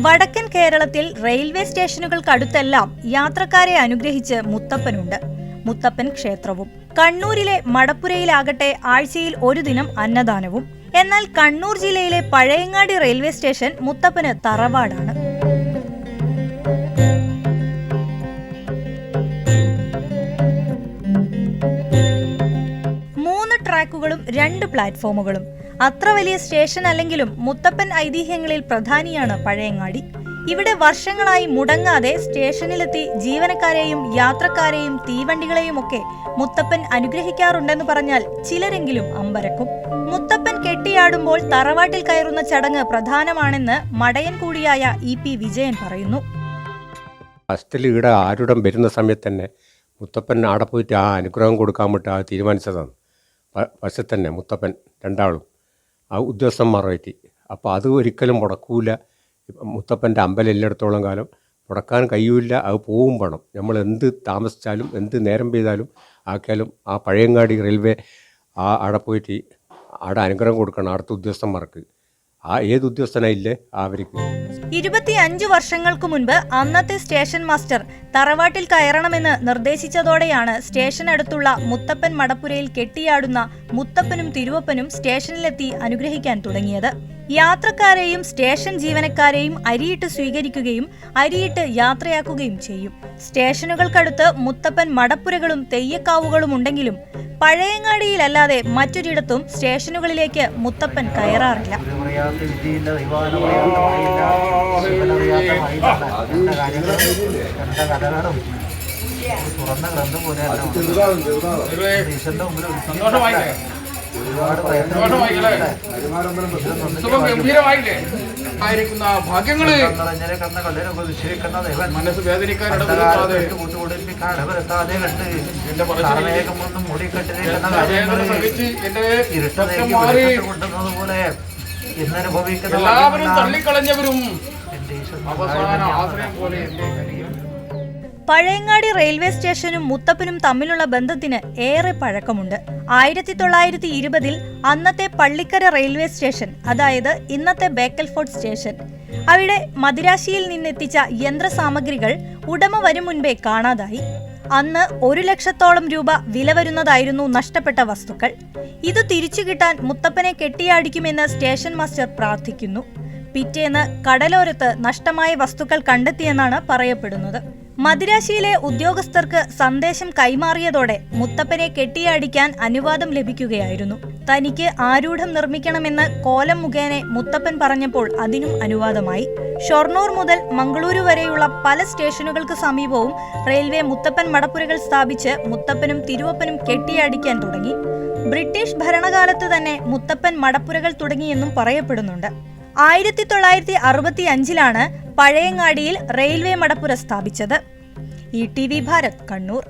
വടക്കൻ കേരളത്തിൽ റെയിൽവേ സ്റ്റേഷനുകൾക്കടുത്തെല്ലാം യാത്രക്കാരെ അനുഗ്രഹിച്ച് മുത്തപ്പനുണ്ട്. മുത്തപ്പൻ ക്ഷേത്രവും. കണ്ണൂരിലെ മടപ്പുരയിലാകട്ടെ ആഴ്ചയിൽ ഒരു ദിനം അന്നദാനവും. എന്നാൽ കണ്ണൂർ ജില്ലയിലെ പഴയങ്ങാടി റെയിൽവേ സ്റ്റേഷൻ മുത്തപ്പന് തറവാടാണ്. ട്രാക്കുകളും രണ്ട് പ്ലാറ്റ്ഫോമുകളും. അത്ര വലിയ സ്റ്റേഷൻ അല്ലെങ്കിലും മുത്തപ്പൻ ഐതിഹ്യങ്ങളിൽ പ്രധാനിയാണ് പഴയങ്ങാടി. ഇവിടെ വർഷങ്ങളായി മുടങ്ങാതെ സ്റ്റേഷനിലെത്തി ജീവനക്കാരെയും യാത്രക്കാരെയും തീവണ്ടികളെയും ഒക്കെ മുത്തപ്പൻ അനുഗ്രഹിക്കാറുണ്ടെന്ന് പറഞ്ഞാൽ ചിലരെങ്കിലും അമ്പരക്കും. മുത്തപ്പൻ കെട്ടിയാടുമ്പോൾ തറവാട്ടിൽ കയറുന്ന ചടങ്ങ് പ്രധാനമാണെന്ന് മടയൻ കൂടിയായ ഇ പി വിജയൻ പറയുന്നു. ഫസ്റ്റിൽ ഇവിടെ ആരുടം വരുന്ന സമയത്ത് തന്നെ മുത്തപ്പൻ ആടെ പോയിട്ട് ആ അനുഗ്രഹം കൊടുക്കാൻ വേണ്ടി ആ തീരുമാനിച്ചതാണ്. പ- പക്ഷെ തന്നെ മുത്തപ്പൻ രണ്ടാളും. ആ ഉദ്യോഗസ്ഥന്മാരായിട്ട് അപ്പോൾ അത് ഒരിക്കലും മുടക്കൂല. മുത്തപ്പന്റെ അമ്പലം എല്ലായിടത്തോളം കാലം മുടക്കാൻ കഴിയൂല അത് പോവും വേണം. നമ്മൾ എന്ത് താമസിച്ചാലും എന്ത് നേരം പെയ്താലും ആക്കിയാലും ആ പഴയങ്ങാടി റെയിൽവേ ആ അവിടെ പോയിട്ട് അവിടെ അനുഗ്രഹം കൊടുക്കണം അടുത്ത ഉദ്യോഗസ്ഥന്മാർക്ക്. ആ ഏത് ഉദ്യോഗസ്ഥനായില്ലേ? അവർക്ക്. ഇരുപത്തിയഞ്ചു വർഷങ്ങൾക്ക് മുൻപ് അന്നത്തെ സ്റ്റേഷൻ മാസ്റ്റർ തറവാട്ടിൽ കയറണമെന്ന് നിർദ്ദേശിച്ചതോടെയാണ് സ്റ്റേഷനടുത്തുള്ള മുത്തപ്പൻ മടപ്പുരയിൽ കെട്ടിയാടുന്ന മുത്തപ്പനും തിരുവപ്പനും സ്റ്റേഷനിലെത്തി അനുഗ്രഹിക്കാൻ തുടങ്ങിയത്. യാത്രക്കാരെയും സ്റ്റേഷൻ ജീവനക്കാരെയും അരിയിട്ട് സ്വീകരിക്കുകയും അരിയിട്ട് യാത്രയാക്കുകയും ചെയ്യും. സ്റ്റേഷനുകൾക്കടുത്ത് മുത്തപ്പൻ മടപ്പുരകളും തെയ്യക്കാവുകളും ഉണ്ടെങ്കിലും പഴയങ്ങാടിയിലല്ലാതെ മറ്റൊരിടത്തും സ്റ്റേഷനുകളിലേക്ക് മുത്തപ്പൻ കയറാറില്ല. തുറന്ന ഗ്രന്ഥം പോലെയല്ല ഗംഭീരമായില്ലേ? ആയിരിക്കുന്ന ഭാഗ്യങ്ങൾ മനസ്സ് വേദനിക്കാനിടവരുത്താതെ എന്റെ മാറി എല്ലാവരും തള്ളിക്കളഞ്ഞവരും അവസാന ആശ്രയം പോലെ എന്റെ പഴയങ്ങാടി റെയിൽവേ സ്റ്റേഷനും മുത്തപ്പനും തമ്മിലുള്ള ബന്ധത്തിന് ഏറെ പഴക്കമുണ്ട്. ആയിരത്തി തൊള്ളായിരത്തി ഇരുപതിൽ അന്നത്തെ പള്ളിക്കര റെയിൽവേ സ്റ്റേഷൻ അതായത് ഇന്നത്തെ ബേക്കൽ ഫോർട്ട് സ്റ്റേഷൻ അവിടെ മദിരാശിയിൽ നിന്നെത്തിച്ച യന്ത്രസാമഗ്രികൾ ഉടമ വരും മുൻപേ കാണാതായി. അന്ന് ഒരു ലക്ഷത്തോളം രൂപ വില വരുന്നതായിരുന്നു നഷ്ടപ്പെട്ട വസ്തുക്കൾ. ഇത് തിരിച്ചു കിട്ടാൻ മുത്തപ്പനെ കെട്ടിയാടിക്കുമെന്ന് സ്റ്റേഷൻ മാസ്റ്റർ പ്രാർത്ഥിക്കുന്നു. പിറ്റേന്ന് കടലോരത്ത് നഷ്ടമായ വസ്തുക്കൾ കണ്ടെത്തിയെന്നാണ് പറയപ്പെടുന്നത്. മദിരാശിയിലെ ഉദ്യോഗസ്ഥർക്ക് സന്ദേശം കൈമാറിയതോടെ മുത്തപ്പനെ കെട്ടിയാടിക്കാൻ അനുവാദം ലഭിക്കുകയായിരുന്നു. തനിക്ക് ആരൂഢം നിർമ്മിക്കണമെന്ന് കോലം മുഖേനെ മുത്തപ്പൻ പറഞ്ഞപ്പോൾ അതിനും അനുവാദമായി. ഷൊർണൂർ മുതൽ മംഗളൂരു വരെയുള്ള പല സ്റ്റേഷനുകൾക്ക് സമീപവും റെയിൽവേ മുത്തപ്പൻ മടപ്പുരകൾ സ്ഥാപിച്ച് മുത്തപ്പനും തിരുവപ്പനും കെട്ടിയാടിക്കാൻ തുടങ്ങി. ബ്രിട്ടീഷ് ഭരണകാലത്ത് തന്നെ മുത്തപ്പൻ മടപ്പുരകൾ തുടങ്ങിയെന്നും പറയപ്പെടുന്നുണ്ട്. ആയിരത്തി തൊള്ളായിരത്തി അറുപത്തി അഞ്ചിലാണ് പഴയങ്ങാടിയിൽ റെയിൽവേ മടപ്പുര സ്ഥാപിച്ചത്. E T V Bharat Kannur